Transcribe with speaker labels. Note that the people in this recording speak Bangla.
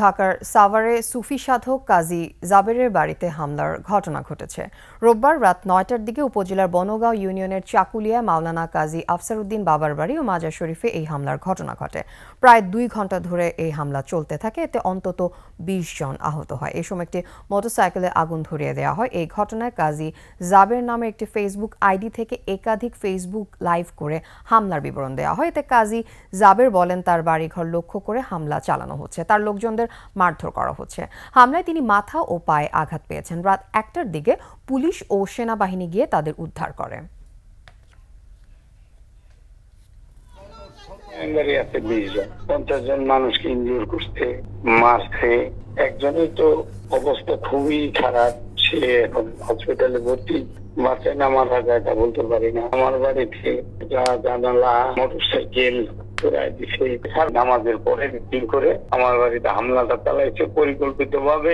Speaker 1: ঢাকার সাভারে সুফি সাধক কাজী জাবেরের বাড়িতে হামলার ঘটনা ঘটেছে। রোববার রাত নয়টার দিকে উপজেলার বনগাঁও ইউনিয়নের চাকুলিয়া মাওলানা কাজী আফসারউদ্দিন বাবার বাড়ি ও মাজার শরীফে এই হামলার ঘটনা ঘটে। প্রায় দুই ঘণ্টা ধরে এই হামলা চলতে থাকে, এতে অন্তত বিশ জন আহত হয়। এই সময় একটি মোটরসাইকেলে আগুন ধরিয়ে দেওয়া হয়। এই ঘটনায় কাজী জাবের নামে একটি ফেসবুক আইডি থেকে একাধিক ফেসবুক লাইভ করে হামলার বিবরণ দেওয়া হয়। এতে কাজী জাবের বলেন, তার বাড়িঘর লক্ষ্য করে হামলা চালানো হচ্ছে। তার লোকজনদের মারধর করা হচ্ছে। হামলায় তিনি মাথা ও পায়ে আঘাত পেয়েছেন। রাত একটার দিকে পুলিশ ও সেনাবাহিনী গিয়ে তাদের উদ্ধার করে।
Speaker 2: পঞ্চাশ জন মানুষকে ইনজুর করছে, মারছে। একজনের তো অবস্থা খুবই খারাপ। সে এখন হসপিটালে ভর্তি। বাঁচায় না মারা যায় বলতে পারি না। আমার বাড়িতে জানালা মোটর দিছে নামাজের পরে মিটিং করে আমার বাড়িতে হামলাটা চালাইছে পরিকল্পিত ভাবে